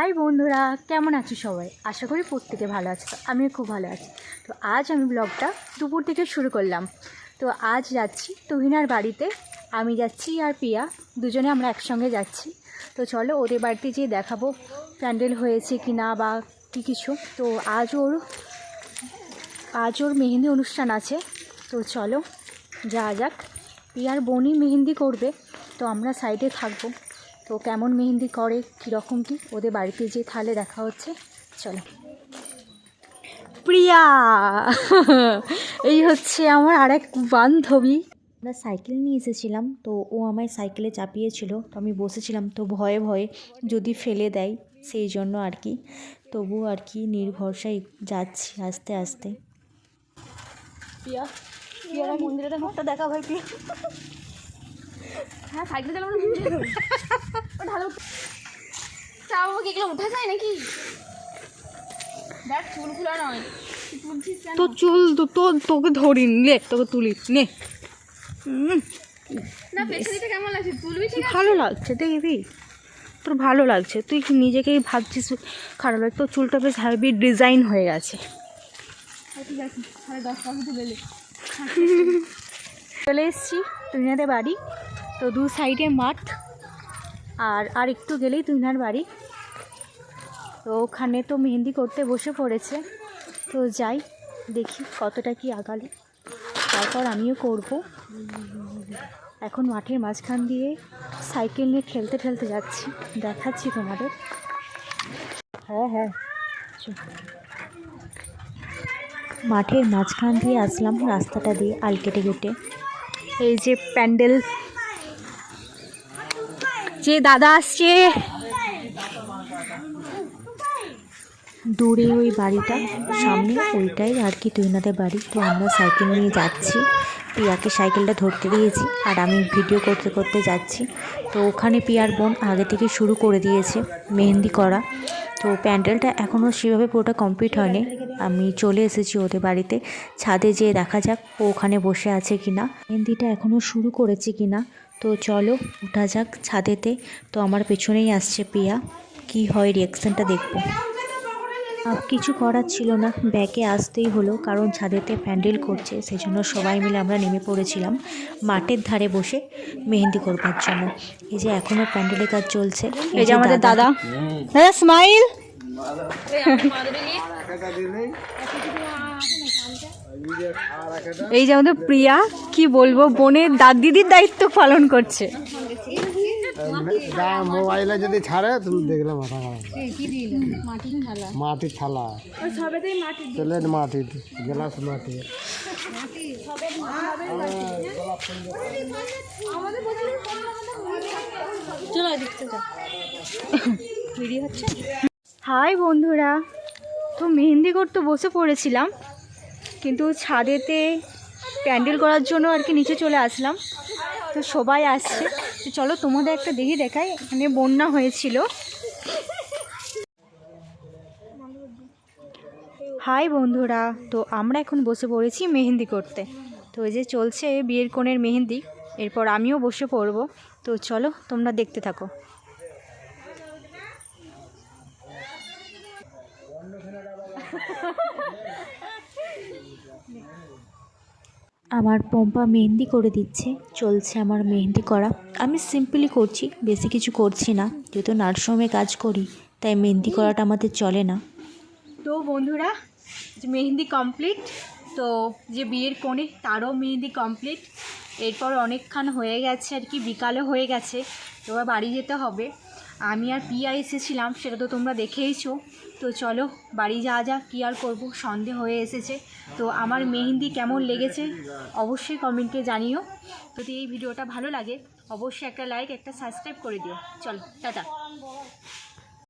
High বন্ধুরা, কেমন আছো সবাই? আশা করি প্রত্যেকে ভালো আছে আমিও খুব ভালো আছি। তো আজ আমি ব্লগটা দুপুর থেকে শুরু করলাম। তো আজ যাচ্ছি তুহিনার বাড়িতে, আমি যাচ্ছি আর পিয়া, দুজনে আমরা একসঙ্গে যাচ্ছি। তো চলো ওদের বাড়িতে যেয়ে দেখাবো প্যান্ডেল হয়েছে কি না বা কী কিছু। তো আজ ওর আজ ওর মেহেন্দি অনুষ্ঠান আছে। তো চলো যা যাক। পিয়ার বোনই মেহেন্দি করবে, তো আমরা সাইডে থাকব। তো কেমন মেহেন্দি করে, কীরকম কি? ওদের বাড়িতে যেয়ে তাহলে দেখা হচ্ছে। চলো। প্রিয়া! এই হচ্ছে আমার আরেক বান্ধবী। আমরা সাইকেল নিয়ে এসেছিলাম, তো ও আমায় সাইকেলে চাপিয়েছিল। তো আমি বসেছিলাম, তো ভয়ে ভয়ে যদি ফেলে দেয়, সেই জন্য আর কি। তবু আর কি নির্ভরসায় যাচ্ছি আস্তে আস্তে। প্রিয়া মন্দিরের মুখটা দেখা ভাই পিয়া হ্যাঁ সাইকেল চালানো ঢালো। চাও আমাকে এগুলো উঠা যায় নাকি? দেখ চুল খোলা নয়। তো চুল তো তোর তোকে ধরি নে তোকে তুলি নে। না কেমন লাগছে? তুলবি ঠিক ভালো লাগছে দেখবি। তোর ভালো লাগছে। তুই কি নিজেকেই ভাবছিস? খারাপ লাগে তোর চুলটা বেশ হেভি ডিজাইন হয়ে গেছে। হ্যাঁ, ঠিক আছে। সাড়ে দশটা মতো চলে এসেছি। তুহিনাদের বাড়ি। তো দু সাইডে মাঠ। আর আর একটু গেলেই তুহিনার বাড়ি। তো ওখানে তো মেহেন্দি করতে বসে পড়েছে। তো যাই, দেখি কতটা কি আগালে। তারপর আমিও করব। এখন মাঠের মাঝখান দিয়ে সাইকেল নিয়ে ঠেলতে ঠেলতে যাচ্ছি। দেখাচ্ছি তোমাদের। হ্যাঁ হ্যাঁ। মাঠের মাঝখান দিয়ে আসলাম রাস্তাটা দিয়ে আল কেটে কেটে এই যে প্যান্ডেল যে দাদা আসছে। দূরে ওই বাড়িটা, সামনে ওইটাই আর কি তুইনাদের বাড়ি। তো আমরা সাইকেল নিয়ে যাচ্ছি। পিয়াকে সাইকেলটা ধরতে দিয়েছি আর আমি ভিডিও করতে করতে যাচ্ছি। তো ওখানে পিয়ার বোন আগে থেকে শুরু করে দিয়েছে, মেহেন্দি করা। তো প্যান্ডেলটা এখনও সেভাবে পুরোটা কমপ্লিট হয়নি। আমি চলে এসেছি ওদের বাড়িতে। ছাদে যেয়ে দেখা যাক ও ওখানে বসে আছে কি না মেহেন্দিটা এখনও শুরু করেছে কি না তো চলো ওঠা যাক ছাদেতে। তো আমার পেছনেই আসছে পিয়া। কি হয় রিয়াকশানটা দেখব। কিছু করার ছিল না। ব্যাকে আসতেই হলো কারণ ছাদেতে প্যান্ডেল করছে সেই জন্য সবাই মিলে আমরা নেমে পড়েছিলাম মাঠের ধারে বসে মেহেন্দি করবার জন্য। এই যে এখনও প্যান্ডেলের কাজ চলছে। এই যে আমাদের দাদা দাদা। স্মাইল এই যে আমাদের প্রিয়া কি বলব বোনের দাদ দিদির দায়িত্ব পালন করছে। মোবাইলে যদি ছাড়ে তুমি দেখলে মাথা খারাপ মাটির থালা। প্লেট মাটির গ্লাস হচ্ছে? হাই বন্ধুরা তো মেহেন্দি করতে বসে পড়েছিলাম কিন্তু ছাদেতে প্যান্ডেল করার জন্য আর কি নিচে চলে আসলাম। তো সবাই আসছে। তো চলো তোমাদের একটা দেখি দেখাই, এখানে বন্যা হয়েছিল। হাই বন্ধুরা, তো আমরা এখন বসে পড়েছি মেহেন্দি করতে। তো এই যে চলছে বিয়ের কোণের মেহেন্দি, এরপর আমিও বসে পড়ব। তো চলো তোমরা দেখতে থাকো। আমার পম্পা মেহেন্দি করে দিচ্ছে, চলছে আমার মেহেন্দি করা। আমি সিম্পলি করছি, বেশি কিছু করছি না, যেহেতু নার্সিংহোমে কাজ করি, তাই মেহেন্দি করাটা আমাদের চলে না। তো বন্ধুরা মেহেন্দি কমপ্লিট তো যে বিয়ের কোণে তারও মেহেন্দি কমপ্লিট এরপর অনেকক্ষণ হয়ে গেছে আর কি বিকালে হয়ে গেছে এবার বাড়ি যেতে হবে। আমি আর পিয়া এসেছিলাম, সেটা তো তোমরা দেখেইছো। তো চলো, বাড়ি যাওয়া যাক, কী আর করব? সন্দেহ হয়ে এসেছে। তো আমার মেহেন্দি কেমন লেগেছে, অবশ্যই কমেন্টে জানিও। যদি এই ভিডিওটা ভালো লাগে, অবশ্যই একটা লাইক একটা সাবস্ক্রাইব করে দিও। চলো, টাটা।